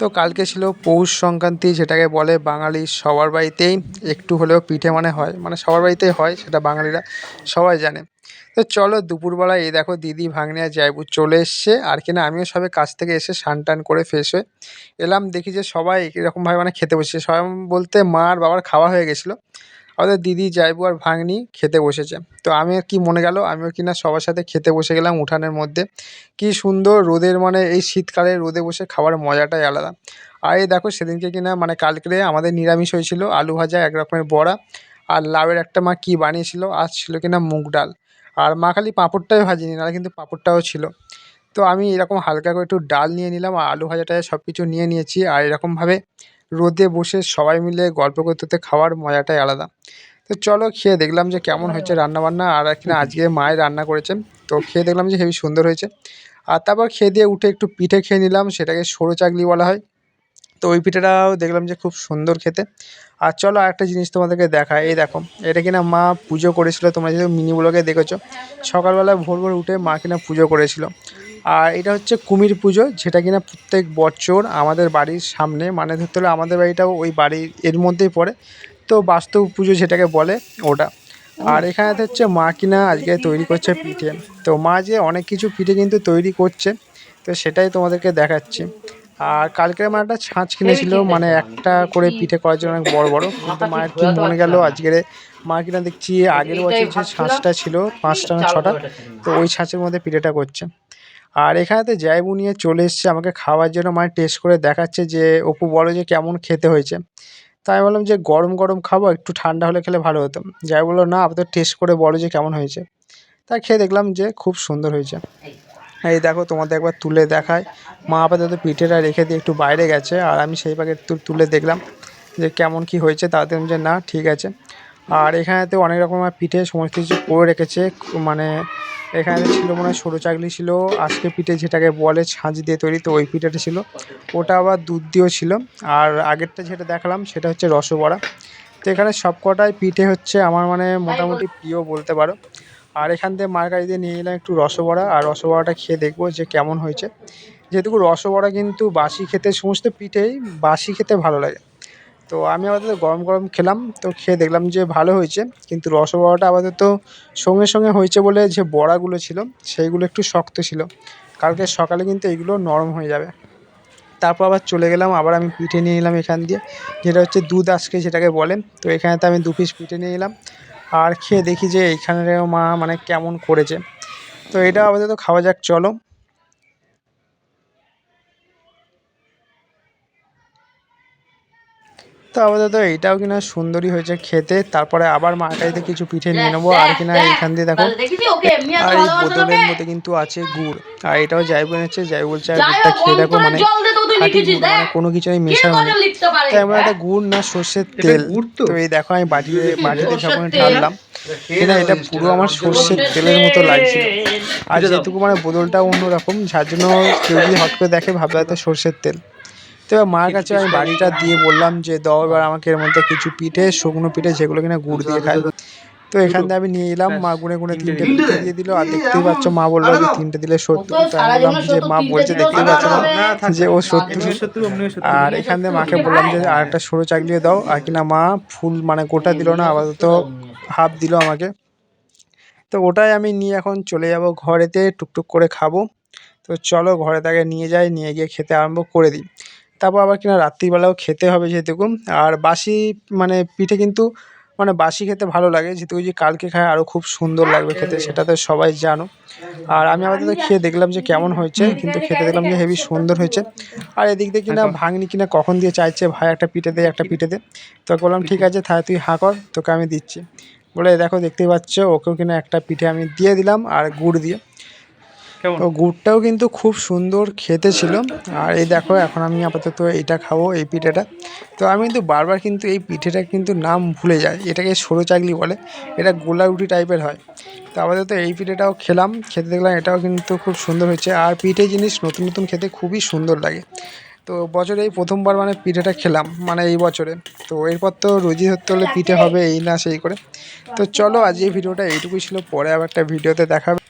তো কালকে ছিল পৌষ সংক্রান্তি, যেটাকে বলে বাঙালি সবার বাড়িতেই, একটু হলেও পিঠে মানে হয় মানে সবার বাড়িতেই হয়, সেটা বাঙালিরা সবাই জানে। তো চলো দুপুরবেলা এই দেখো দিদি আর জায়বু চলে এসছে, আর কিনা আমিও সবে কাছ থেকে এসে স্নান টান করে ফ্রেশ হয়ে এলাম, দেখি যে সবাই এরকমভাবে মানে খেতে বসেছে। সবাই বলতে মা আর বাবার খাওয়া হয়ে গেছিল। আমাদের দিদি জায়বু আর ভাগ্নি খেতে বসেছে। তো আমি কি মনে গেল, আমিও কিনা সবার সাথে খেতে বসে গেলাম উঠানের মধ্যে। কি সুন্দর রোদের মানে এই শীতকালে রোদে বসে খাওয়ার মজাটাই আলাদা। আর এই দেখো সেদিনকে কিনা মানে কালকে আমাদের নিরামিষ হয়েছিল, আলু ভাজা, এক রকমের বড়া আর লাউয়ের একটা মা কি বানিয়েছিল, আজ ছিল কিনা মুগ ডাল। আর মা খালি পাঁপড়টাই ভাজিনি, নাহলে কিন্তু পাঁপড়টাও ছিল। তো আমি এরকম হালকা করে একটু ডাল নিয়ে নিলাম, আর আলু ভাজাটা সব কিছু নিয়ে নিয়েছি। আর এরকমভাবে রোদে বসে সবাই মিলে গল্প করতে খাওয়ার মজাটাই আলাদা। তো চলো খেয়ে দেখলাম যে কেমন হয়েছে রান্নাবান্না। আর কিনা আজকে মায়ের রান্না করেছেন তো খেয়ে দেখলাম যে হেবি সুন্দর হয়েছে। আর তারপর খেয়ে দিয়ে উঠে একটু পিঠে খেয়ে নিলাম, সেটাকে সরু চাকলি বলা হয়। তো ওই পিঠেটাও দেখলাম যে খুব সুন্দর খেতে। আর চলো আরেকটা জিনিস তোমাদেরকে দেখায় এই দেখো, এটা কিনা মা পুজো করেছিল, তোমরা যেহেতু মিনি ব্লগে দেখেছ। সকালবেলা ভোর ভোর উঠে মা কিনা পুজো করেছিল। আর এটা হচ্ছে কুমির পুজো, যেটা কিনা প্রত্যেক বছর আমাদের বাড়ির সামনে মানে ধরতে হলে আমাদের বাড়িটাও ওই বাড়ির, এর মধ্যেই পড়ে। তো বাস্তব পুজো যেটাকে বলে ওটা। আর এখানে হচ্ছে মা কিনা আজকে তৈরি করছে পিঠে। তো মা যে অনেক কিছু পিঠে কিন্তু তৈরি করছে তো সেটাই তোমাদেরকে দেখাচ্ছি। আর কালকে মা একটা ছাঁচ কিনেছিল মানে একটা করে পিঠে করার জন্য অনেক বড় বড়। কিন্তু মায়ের কি মনে গেল আজকের মা কিনা দেখছি আগের বছর যে ছাঁচটা ছিল পাঁচটা না ছটা তো ওই ছাঁচের মধ্যে পিঠেটা করছে। আর এখানেতে জায়বু নিয়ে চলে এসছে আমাকে খাওয়ার জন্য মানে টেস্ট করে দেখাচ্ছে যে অপু বলো যে কেমন খেতে হয়েছে। তাই আমি বললাম যে গরম গরম খাব, একটু ঠান্ডা হলে খেলে ভালো হতো। যাই বলল, না আপাতত টেস্ট করে বলো যে কেমন হয়েছে। তাই খেয়ে দেখলাম যে খুব সুন্দর হয়েছে। এই দেখো, তোমাদের একবার তুলে দেখায় মা আপাতত পিঠেটা রেখে দিয়ে একটু বাইরে গেছে, আর আমি সেই একটু তুলে দেখলাম যে কেমন কি হয়েছে। তাতে যে না, ঠিক আছে। আর এখানেতে অনেক রকমের পিঠে সমস্ত কিছু করে রেখেছে মানে এখানে ছিল মনে হয় সরু চাকলি ছিল। আজকে পিঠে যেটাকে বলে ছাঁচ দিয়ে তৈরি, তো ওই পিঠেটা ছিল। ওটা আবার দুধ দিয়েও ছিল। আর আগেরটা যেটা দেখালাম, সেটা হচ্ছে রসবড়া তো এখানে সব কটাই পিঠে হচ্ছে আমার মানে মোটামুটি প্রিয় বলতে পারো। আর এখান থেকে মার কাছ দিয়ে নিয়ে এলাম একটু রসবড়া আর রসবড়াটা খেয়ে দেখব যে কেমন হয়েছে। যেহেতু রসবড়া কিন্তু বাসি খেতে, সমস্ত পিঠেই বাসি খেতে ভালো লাগে। তো আমি আপাতত গরম গরম খেলাম, তো খেয়ে দেখলাম যে ভালো হয়েছে। কিন্তু রসবড়াটা আপাতত সঙ্গে সঙ্গে হয়েছে বলে যে বড়াগুলো ছিল, সেইগুলো একটু শক্ত ছিল। কালকে সকালে কিন্তু এইগুলো নরম হয়ে যাবে। তারপর আবার চলে গেলাম, আবার আমি পিঠে নিয়ে নিলাম এখান দিয়ে, যেটা হচ্ছে দুধ আজকে যেটাকে বলেন তো এখানে তো আমি দু পিস পিঠে নিয়ে এলাম। আর খেয়ে দেখি যে এইখানেও মা মানে কেমন করেছে। তো এটা আপাতত খাওয়া যাক, চলো। তো আপাতত এইটাও কিনা সুন্দরই হয়েছে খেতে। তারপরে আবার মার কাছে কিছু পিঠে নিয়ে নেব। আর কিনা এইখান দিয়ে দেখো আর এই বোতলের মধ্যে কিন্তু আছে গুড়। আর এটাও যাই বলেছে যাই বলছে আর গুড়টা খেয়ে দেখো মানে মানে কোনো কিছু আমি মেশানো নেই। তো এমন একটা গুড় না সর্ষের তেল। তো। এই দেখো আমি বাটিতে বাটিতে যখন ঢাললাম। কিনা এটা পুরো আমার সর্ষের তেলের মতো লাগছিল। আর যেটুকু মানে বোতলটা অন্যরকম যার জন্য কেউ যদি হট করে দেখে ভাববে হয়তো সর্ষের তেল। তো এবার মার কাছে আমি বাড়িটা দিয়ে বললাম যে দাও এবার আমাকে এর মধ্যে কিছু পিঠে শুকনো পিঠে যেগুলো কিনা গুড় দিয়ে খায়। তো এখান থেকে আমি নিয়ে এলাম মা গুনে গুনে তিনটে পিঠে দিয়ে দিল। আর দেখতেই পাচ্ছ মা বলল যে তিনটে দিলে সত্তর তো আমি বললাম যে মা বলছে দেখতেই পাচ্ছ? না যে ও সত্তর। আর এখান থেকে মাকে বললাম যে আর একটা সরু চাকলিও দাও। আর কিনা মা ফুল মানে গোটা দিল না আপাতত হাফ দিল আমাকে। তো ওটাই আমি নিয়ে এখন চলে যাব ঘরেতে টুকটুক করে খাব। তো চলো ঘরে তাকে নিয়ে যাই নিয়ে গিয়ে খেতে আরম্ভ করে দিই। তারপর আবার কিনা রাত্রিবেলাও খেতে হবে যেহেতু। আর বাসি মানে পিঠে কিন্তু মানে বাসি খেতে ভালো লাগে যেহেতু ওই যে কালকে খায় আরও খুব সুন্দর লাগবে খেতে সেটা তো সবাই জানো। আর আমি আপাতত খেয়ে দেখলাম যে কেমন হয়েছে কিন্তু খেতে দেখলাম যে হেভি সুন্দর হয়েছে। আর এদিক দিয়ে কিনা ভাঙনি কিনা কখন দিয়ে চাইছে ভাই একটা পিঠে দে একটা পিঠে দে। তো বললাম ঠিক আছে তাহলে তুই হাঁ কর তোকে আমি দিচ্ছি। বলে দেখো দেখতেই পাচ্ছ ওকেও কিনা একটা পিঠে আমি দিয়ে দিলাম আর গুড় দিয়ে। তো গুড়টাও কিন্তু খুব সুন্দর খেতে ছিল আর এই দেখো, এখন আমি আপাতত এটা খাব, এই পিঠেটা। তো আমি কিন্তু বারবার কিন্তু এই পিঠেটা কিন্তু নাম ভুলে যাই, এটাকে সরু চাকলি বলে। এটা গোলা রুটি টাইপের হয়। তো আপাতত এই পিঠেটাও খেলাম, খেতে দেখলাম এটাও কিন্তু খুব সুন্দর হয়েছে। আর পিঠে জিনিস নতুন নতুন খেতে খুবই সুন্দর লাগে। তো বছরে এই প্রথমবার মানে পিঠেটা খেলাম মানে এই বছরে। তো এরপর তো রোজই ধরতে হলে পিঠে হবে এই না সেই করে। তো চলো আজ এই ভিডিওটা এইটুকুই ছিল, পরে আবার একটা ভিডিওতে দেখাবে।